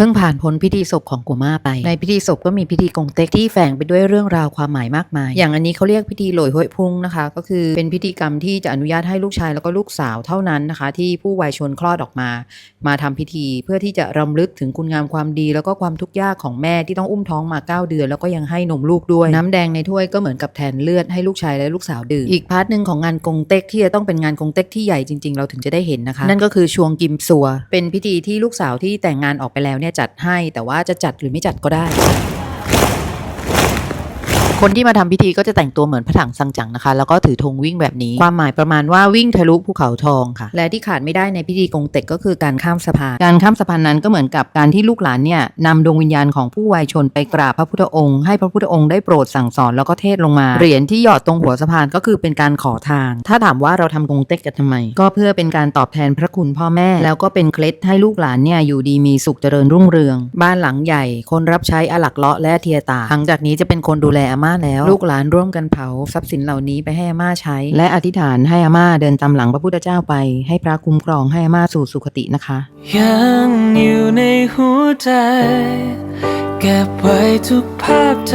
เพิ่งผ่านพ้นพิธีศพของกัวมาไป ในพิธีศพก็มีพิธีกงเต็กที่แฝงไปด้วยเรื่องราวความหมายมากมาย อย่างอันนี้เขาเรียกพิธีหลยห้วยพุ่งนะคะ ก็คือเป็นพิธีกรรมที่จะอนุญาตให้ลูกชายแล้วก็ลูกสาวเท่านั้นนะคะ ที่ผู้วัยชนคลอดออกมา มาทำพิธีเพื่อที่จะรำลึกถึงคุณงามความดี แล้วก็ความทุกข์ยากของแม่ที่ต้องอุ้มท้องมา 9 เดือน แล้วก็ยังให้นมลูกด้วย น้ำแดงในถ้วยก็เหมือนกับแทนเลือดให้ลูกชายและลูกสาวดื่มอีกพาร์ทหนึ่งของงานกงเต็กที่จะต้องเป็นงานกงเต็กที่ใหญ่จริง ๆ เราถึงจะได้เห็นนะคะ นั่นก็คือชวงกิมซัว เป็นพิธีที่ลูกสาวที่แต่งงานออกไปแล้วเนี่ยจัดให้ แต่ว่าจะจัดหรือไม่จัดก็ได้ คนที่มาทำพิธีก็จะแต่งตัวเหมือนพระถังซังจั๋งนะคะ แล้วก็ถือธงวิ่งแบบนี้ ความหมายประมาณว่าวิ่งทะลุภูเขาทองค่ะ และที่ขาดไม่ได้ในพิธีกงเต็กก็คือการข้ามสะพาน การข้ามสะพานนั้นก็เหมือนกับการที่ลูกหลานเนี่ยนำดวงวิญญาณของผู้วายชนไปกราบพระพุทธองค์ ให้พระพุทธองค์ได้โปรดสั่งสอนแล้วก็เทศน์ลงมา เหรียญที่หยอดตรงหัวสะพานก็คือเป็นการขอทาง ถ้าถามว่าเราทำกงเต็กกันทำไม ก็เพื่อเป็นการตอบแทนพระคุณพ่อแม่ แล้วก็เป็นเคล็ดให้ลูกหลานเนี่ยอยู่ดีมีสุขเจริญรุ่งเรือง บ้านหลังใหญ่ คนรับใช้อาหลักเลาะและเทียตาหลังจากนี้จะเป็นคนดูแลอาม่าแล้ว ลูกหลานร่วมกันเผาทรัพย์สินเหล่านี้ไปให้อาม่าใช้ และอธิษฐานให้อาม่าเดินตามหลังพระพุทธเจ้าไป ให้พระคุ้มครองให้อาม่าสู่สุคตินะคะ ยังอยู่ในหัวใจ เก็บไว้ทุกภาพจ